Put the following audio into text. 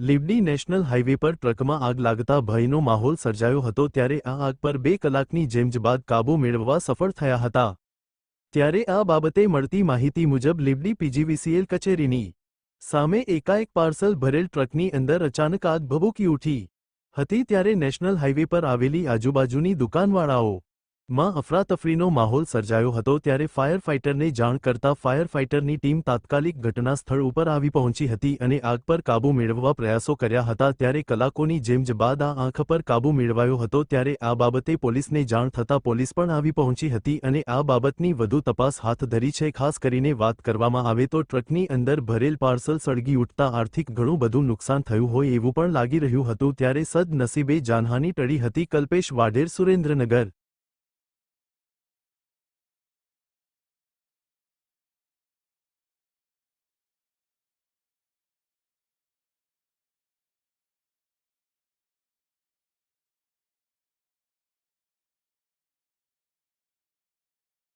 Limbdi national highway પર ટ્રકમાં આગ લાગતા ભયનો માહોલ સર્જાયો હતો ત્યારે આ આગ પર બે કલાકની જેમજ બાદ કાબૂ મેળવવા સફળ થયા હતા. ત્યારે આ બાબતે મળતી માહિતી મુજબ લીબડી પીજીવીસીએલ કચેરીની સામે એકાએક પાર્સલ ભરેલ ટ્રકની અંદર અચાનક આગ ભભૂકી ઉઠી હતી ત્યારે નેશનલ હાઇવે પર આવેલી આજુબાજુની દુકાનવાળાઓ માં અફરાતફરીનો માહોલ સર્જાયો હતો ત્યારે ફાયર ફાઇટરને જાણ કરતા ફાયર ફાઇટરની ટીમ તાત્કાલિક ઘટના સ્થળ ઉપર આવી પહોંચી હતી અને આગ પર કાબૂ મેળવવા પ્રયાસો કર્યા હતા ત્યારે કલાકોની જેમ જ બાદ આ આંખ પર કાબૂ મેળવાયો હતો ત્યારે આ બાબતે પોલીસને જાણ થતાં પોલીસ પણ આવી પહોંચી હતી અને આ બાબતની વધુ તપાસ હાથ ધરી છે. ખાસ કરીને વાત કરવામાં આવે તો ટ્રકની અંદર ભરેલ પાર્સલ સળગી ઉઠતા આર્થિક ઘણું બધું નુકસાન થયું હોય એવું પણ લાગી રહ્યું હતું ત્યારે સદનસીબે જાનહાની ટળી હતી. કલ્પેશ વાઢેર સુરેન્દ્રનગર